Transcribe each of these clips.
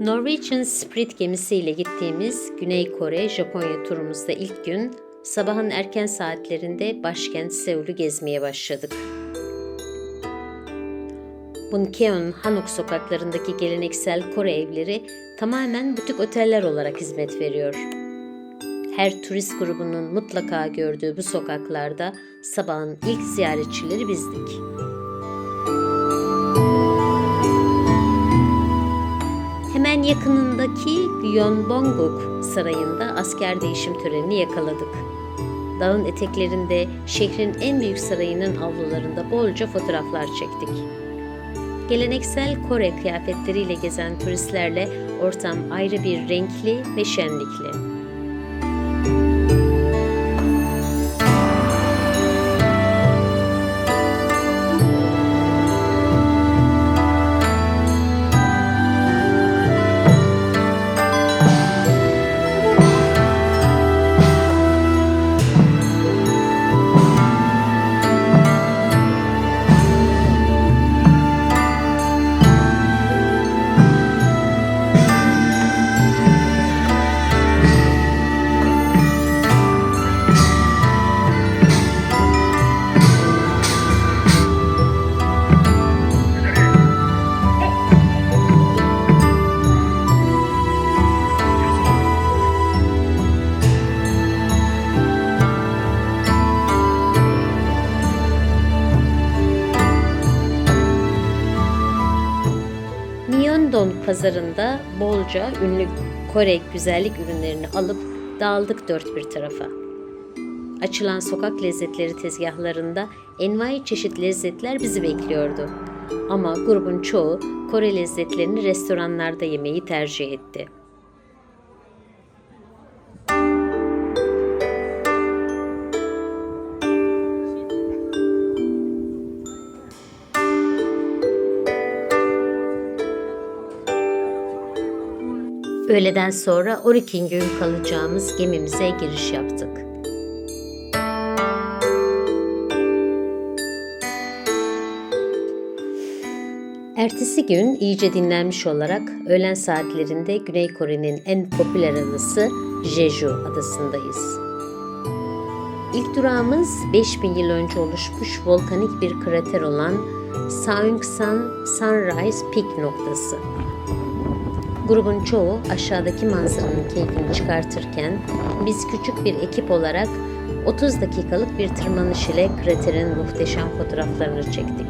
Norwegian Spirit gemisiyle gittiğimiz Güney Kore, Japonya turumuzda ilk gün sabahın erken saatlerinde başkent Seul'ü gezmeye başladık. Bunkeon, Hanok sokaklarındaki geleneksel Kore evleri tamamen butik oteller olarak hizmet veriyor. Her turist grubunun mutlaka gördüğü bu sokaklarda sabahın ilk ziyaretçileri bizdik. Yakınındaki Gyeongbokgung Sarayı'nda asker değişim törenini yakaladık. Dağın eteklerinde şehrin en büyük sarayının avlularında bolca fotoğraflar çektik. Geleneksel Kore kıyafetleriyle gezen turistlerle ortam ayrı bir renkli ve şenlikli. Pazarında bolca ünlü Kore güzellik ürünlerini alıp dağıldık dört bir tarafa. Açılan sokak lezzetleri tezgahlarında envai çeşit lezzetler bizi bekliyordu. Ama grubun çoğu Kore lezzetlerini restoranlarda yemeyi tercih etti. Öğleden sonra 12 gün kalacağımız gemimize giriş yaptık. Ertesi gün iyice dinlenmiş olarak öğlen saatlerinde Güney Kore'nin en popüler adası Jeju adasındayız. İlk durağımız 5000 yıl önce oluşmuş volkanik bir krater olan Saungsan Sunrise Peak noktası. Grubun çoğu aşağıdaki manzaranın keyfini çıkartırken biz küçük bir ekip olarak 30 dakikalık bir tırmanış ile kraterin muhteşem fotoğraflarını çektik.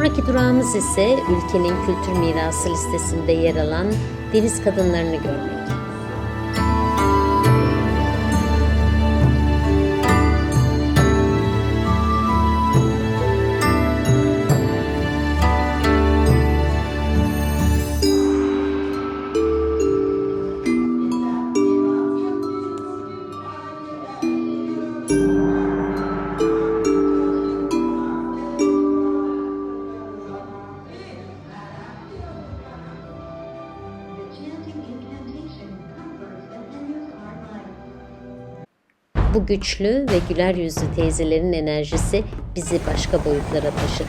Sonraki durağımız ise ülkenin kültür mirası listesinde yer alan deniz kadınlarını görmek. Bu güçlü ve güler yüzlü teyzelerin enerjisi bizi başka boyutlara taşıdı.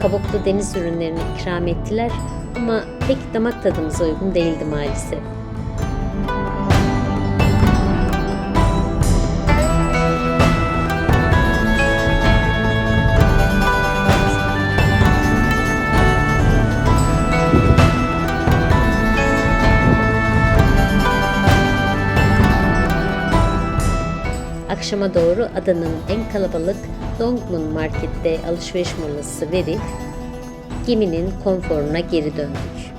Kabuklu deniz ürünlerini ikram ettiler ama pek damak tadımıza uygun değildi maalesef. Akşama doğru adanın en kalabalık Dongmun Market'te alışveriş molası verip geminin konforuna geri döndük.